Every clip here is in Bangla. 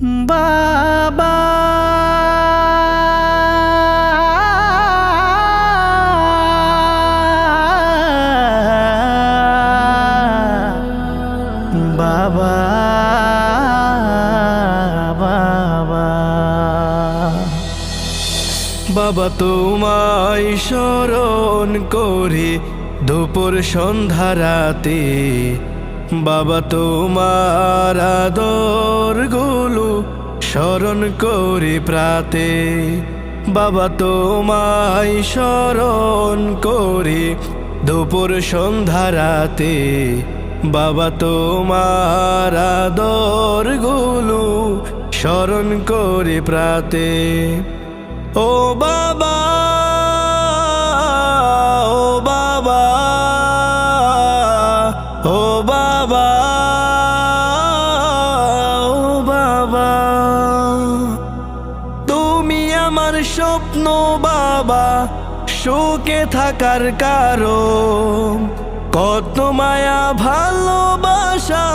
বাবা। বাবা বাবা। তোমায় স্মরণ করে দুপুর সন্ধ্যা রাতে। বাবা, তোমার আদরগুলো স্মরণ করে প্রাতে। বাবা, তোমায় স্মরণ করে দুপুর সন্ধ্যা রাতে। বাবা, তোমার আদরগুলো স্মরণ করে প্রাতে। ও বাবা বাবা, ও বাবা। তুমি আমার স্বপ্ন বাবা, সুখে থাকার কারণ। কত মায়া ভালোবাসা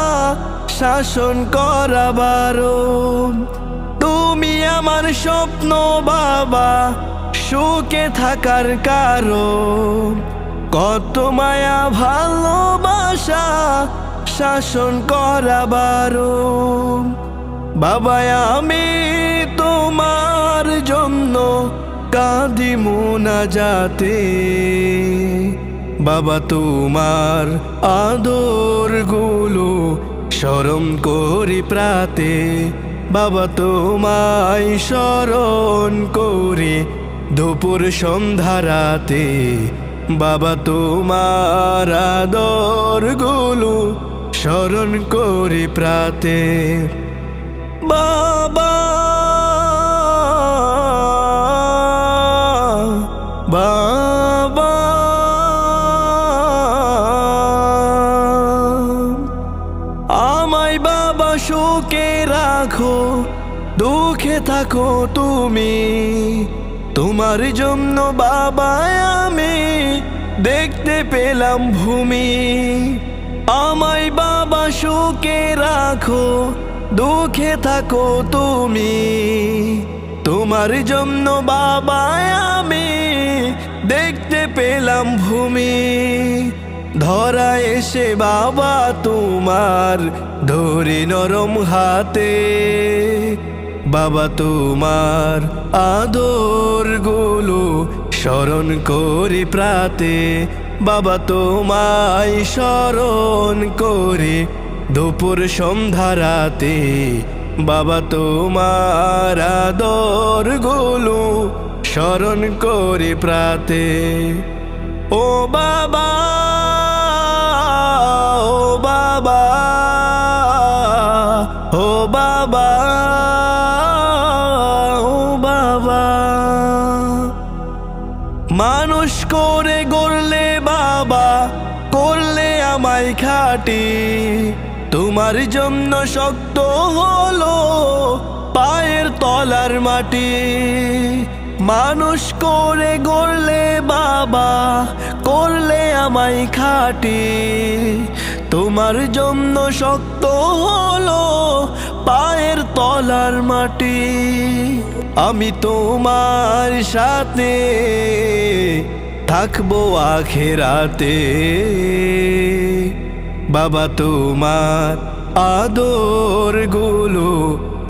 শাসন করা বারণ। তুমি আমার স্বপ্ন বাবা, সুখে থাকার কারণ। কত মায়া ভালোবাসা শাসন করা বারণ বাবা, আমি তোমার জন্য কাঁদি মুনা যাতে। বাবা, তোমার আদরগুলো স্মরণ করি প্রাতে। বাবা, তোমায় স্মরণ করি দুপুর সন্ধ্যা রাতে। বাবা, তোমার আদরগুলো স্মরণ করি প্রাতে। বাবা বাবা, আমায় বাবা শোকে রাখো, দুঃখে থাকো তুমি। তোমার জন্য বাবা দেখতে পেলাম ভূমি। আমায় বাবা শোকে রাখো, দুঃখে থাকো তুমি। তোমার জন্য বাবা আমি দেখতে পেলাম ভূমি। ধরা এসে বাবা তোমার ধরে নরম হাতে। বাবা তোমার আদরগুলো স্মরণ করি প্রাতে, বাবা তোমায় স্মরণ করে। দুপুর সন্ধ্যা রাতে, বাবা তোমার আদরগুলো স্মরণ করি প্রাতে। ও বাবা ও বাবা ও বাবা। মানুষ করে গড়লে বাবা, করলে আমায় খাটি। তোমার জন্য শক্ত হলো পায়ের তলার মাটি। মানুষ করে গড়লে বাবা, করলে আমায় খাটি। তোমার জন্য শক্ত হলো পায়ের তলার মাটি, আমি তোমার সাথে থাকব আখেরাতে। বাবা, তোমার আদরগুলো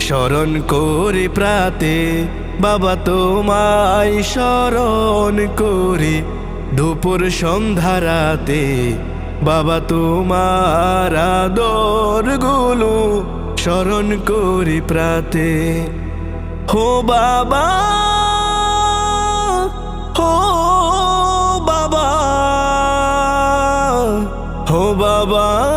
স্মরণ করে প্রাতে। বাবা, তোমায় স্মরণ করে দুপুর সন্ধ্যা রাতে। বাবা, তোমার আদরগুলো স্মরণ করি প্রাতে। হো বাবা হো বাবা হো বাবা।